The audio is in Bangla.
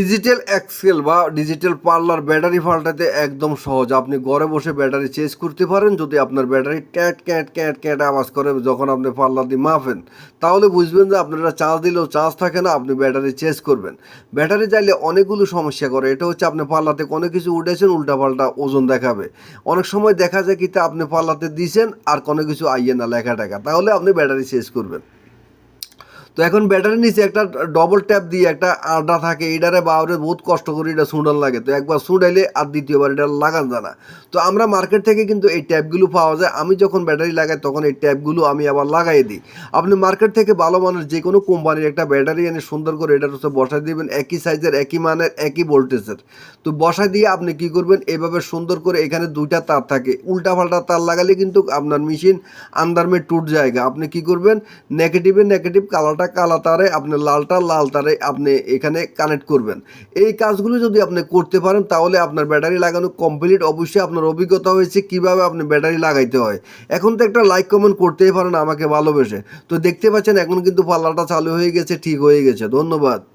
ডিজিটাল এক্সেল বা ডিজিটাল পার্লার ব্যাটারি পাল্টাতে একদম সহজ। আপনি ঘরে বসে ব্যাটারি চেঞ্জ করতে পারেন। যদি আপনার ব্যাটারি ক্যাট ক্যাট ক্যাট ক্যাট আওয়াজ করে যখন আপনি পার্লার দিয়ে মাপেন, তাহলে বুঝবেন যে আপনারা চার্জ দিলেও চার্জ থাকে না, আপনি ব্যাটারি চেঞ্জ করবেন। ব্যাটারি চাইলে অনেকগুলো সমস্যা করে। এটা হচ্ছে আপনি পার্লাতে কোনো কিছু উঠেছেন উল্টাপাল্টা ওজন দেখাবে। অনেক সময় দেখা যায় কি তা আপনি পার্লাতে দিয়েছেন আর কোনো কিছু আইয়ে না লেখা টাকা তাহলে আপনি ব্যাটারি চেঞ্জ করবেন। তো এখন ব্যাটারি নিচে একটা ডবল ট্যাপ দিয়ে একটা আড্ডা থাকে, এটারে বাউরে বহুত কষ্ট করে এটা সুডান লাগে। তো একবার সুডাইলে আর দ্বিতীয়বার এটা লাগান যায় না। তো আমরা মার্কেট থেকে কিন্তু এই ট্যাপগুলো পাওয়া যায়। আমি যখন ব্যাটারি লাগাই, তখন এই ট্যাপগুলো আমি আবার লাগাই দিই। আপনি মার্কেট থেকে ভালো মানের যে কোনো কোম্পানির একটা ব্যাটারি এনে সুন্দর করে এটার হচ্ছে বসাই দিবেন, একই সাইজের একই মানের, একই ভোল্টেজের তো বসাই দিয়ে আপনি কি করবেন? এভাবে সুন্দর করে এখানে দুইটা তার থাকে। উল্টা পাল্টা তার লাগালে কিন্তু আপনার মেশিন আন্দারমে টুট জায়গা। আপনি কি করবেন? নেগেটিভে নেগেটিভ কালারটা কালা তারে আপনি লালটা লাল তারে আপনি এখানে কানেক্ট করবেন। এই কাজগুলো যদি আপনি করতে পারেন, তাহলে আপনার ব্যাটারি লাগানো কমপ্লিট অবশ্যই আপনার অভিজ্ঞতা হয়েছে, কীভাবে আপনি ব্যাটারি লাগাইতে হয়। এখন তো একটা লাইক কমেন্ট করতেই পারেন আমাকে ভালোবেসে। তো দেখতে পাচ্ছেন, এখন কিন্তু পাল্লাটা চালু হয়ে গেছে, ঠিক হয়ে গেছে। ধন্যবাদ।